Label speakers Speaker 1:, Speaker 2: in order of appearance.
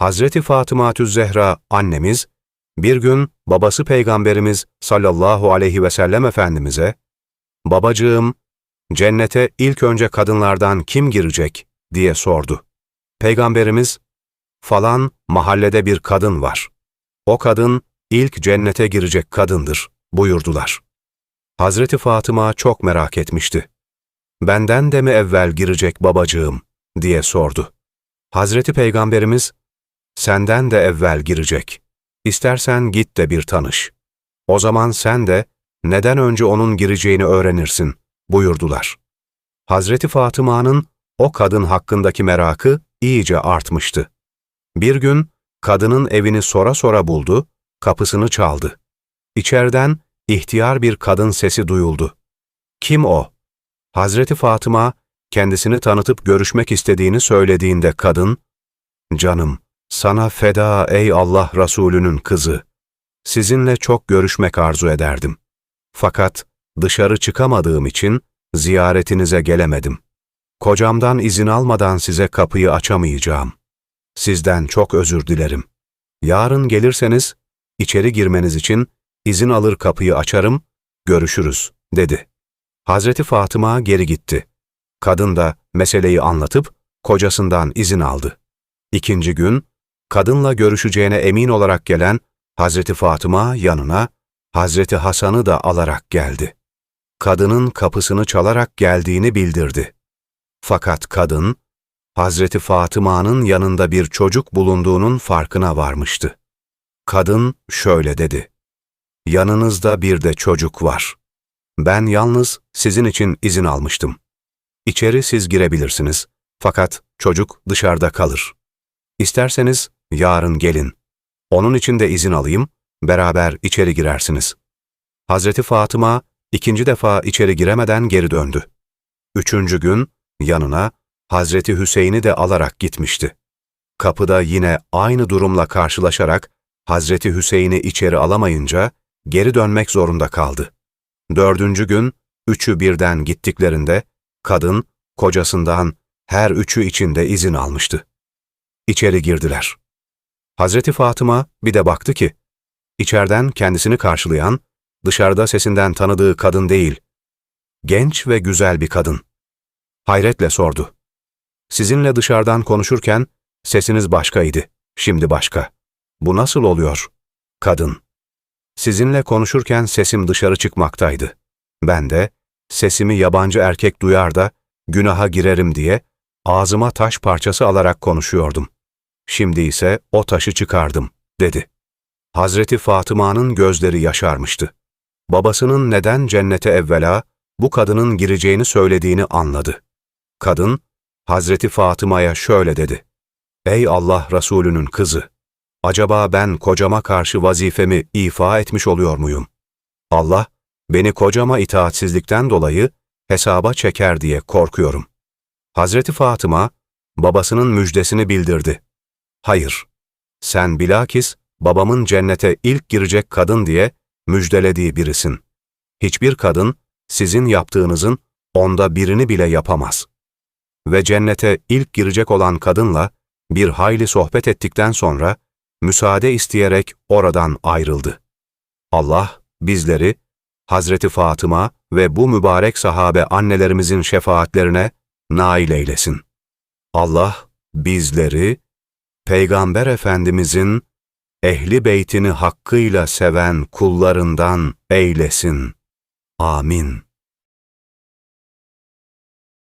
Speaker 1: Hazreti Fatıma Zehra annemiz, bir gün babası Peygamberimiz sallallahu aleyhi ve sellem Efendimiz'e, Babacığım, cennete ilk önce kadınlardan kim girecek diye sordu. Peygamberimiz, falan mahallede bir kadın var. O kadın ilk cennete girecek kadındır buyurdular. Hazreti Fatıma çok merak etmişti. Benden de mi evvel girecek babacığım diye sordu. Hazreti Peygamberimiz, senden de evvel girecek. İstersen git de bir tanış. O zaman sen de neden önce onun gireceğini öğrenirsin buyurdular. Hazreti Fatıma'nın o kadın hakkındaki merakı iyice artmıştı. Bir gün kadının evini sora sora buldu, kapısını çaldı. İçeriden ihtiyar bir kadın sesi duyuldu. Kim o? Hazreti Fatıma kendisini tanıtıp görüşmek istediğini söylediğinde kadın, Canım, sana feda ey Allah Resulü'nün kızı. Sizinle çok görüşmek arzu ederdim. Fakat dışarı çıkamadığım için ziyaretinize gelemedim. Kocamdan izin almadan size kapıyı açamayacağım. Sizden çok özür dilerim. Yarın gelirseniz içeri girmeniz için izin alır kapıyı açarım, görüşürüz, dedi. Hazreti Fatıma geri gitti. Kadın da meseleyi anlatıp kocasından izin aldı. İkinci gün, kadınla görüşeceğine emin olarak gelen Hazreti Fatıma yanına Hazreti Hasan'ı da alarak geldi. Kadının kapısını çalarak geldiğini bildirdi. Fakat kadın, Hazreti Fatıma'nın yanında bir çocuk bulunduğunun farkına varmıştı. Kadın şöyle dedi, Yanınızda bir de çocuk var. Ben yalnız sizin için izin almıştım. İçeri siz girebilirsiniz. Fakat çocuk dışarıda kalır. İsterseniz yarın gelin. Onun için de izin alayım, beraber içeri girersiniz. Hazreti Fatıma ikinci defa içeri giremeden geri döndü. Üçüncü gün yanına Hazreti Hüseyin'i de alarak gitmişti. Kapıda yine aynı durumla karşılaşarak Hazreti Hüseyin'i içeri alamayınca geri dönmek zorunda kaldı. Dördüncü gün üçü birden gittiklerinde kadın kocasından her üçü içinde izin almıştı. İçeri girdiler. Hazreti Fatıma bir de baktı ki, içeriden kendisini karşılayan, dışarıda sesinden tanıdığı kadın değil, genç ve güzel bir kadın. Hayretle sordu. Sizinle dışarıdan konuşurken sesiniz başkaydı, şimdi başka. Bu nasıl oluyor? Kadın. Sizinle konuşurken sesim dışarı çıkmaktaydı. Ben de, sesimi yabancı erkek duyar da, günaha girerim diye, ağzıma taş parçası alarak konuşuyordum. Şimdi ise o taşı çıkardım, dedi. Hazreti Fatıma'nın gözleri yaşarmıştı. Babasının neden cennete evvela bu kadının gireceğini söylediğini anladı. Kadın, Hazreti Fatıma'ya şöyle dedi. Ey Allah Resulü'nün kızı! Acaba ben kocama karşı vazifemi ifa etmiş oluyor muyum? Allah, beni kocama itaatsizlikten dolayı hesaba çeker diye korkuyorum. Hazreti Fatıma, babasının müjdesini bildirdi. Hayır, sen bilakis babamın cennete ilk girecek kadın diye müjdelediği birisin. Hiçbir kadın sizin yaptığınızın onda birini bile yapamaz. Ve cennete ilk girecek olan kadınla bir hayli sohbet ettikten sonra müsaade isteyerek oradan ayrıldı. Allah bizleri Hazreti Fatıma ve bu mübarek sahabe annelerimizin şefaatlerine nail eylesin. Allah bizleri Peygamber Efendimizin ehli beytini hakkıyla seven kullarından eylesin. Amin.